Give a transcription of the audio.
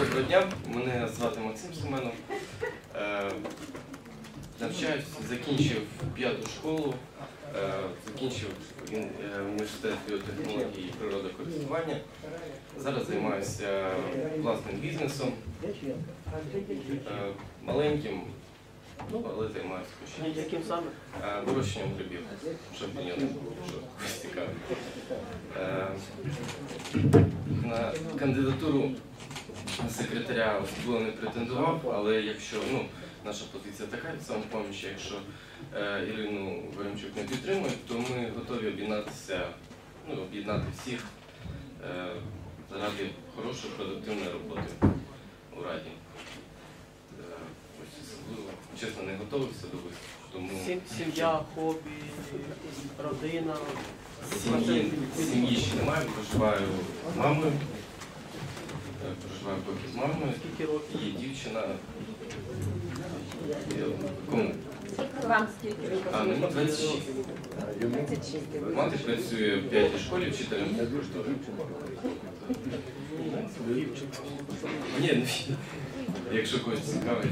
Доброго дня, мене звати Максим Семенов. Е, Навчаюсь, закінчив п'яту школу, е, закінчив е, університет біотехнології і природокористування. Зараз займаюся власним бізнесом, маленьким, ну, але займаюся. Яким саме? Вирощенням грибів, шампіньйонів, що когось цікавить. Е, На кандидатуру секретаря особливо не претендував, але якщо ну, наша позиція така від самопомічі, якщо е, Ірину Веремчук не підтримують, то ми готові об'єднатися, ну, об'єднати всіх е, заради хорошої продуктивної роботи у Раді. Е, ось особливо, чесно, не готувався до виступу, тому Сім'я, хобі, родина. Сім'ї, сім'ї ще немає, проживаю з мамою. Е, поки з мамою. Скільки років? Є дівчина. Кому? Вам скільки років? А, нема 26. 26. Мати працює в п'ятій школі вчителем. Ні, ну, якщо когось цікавить.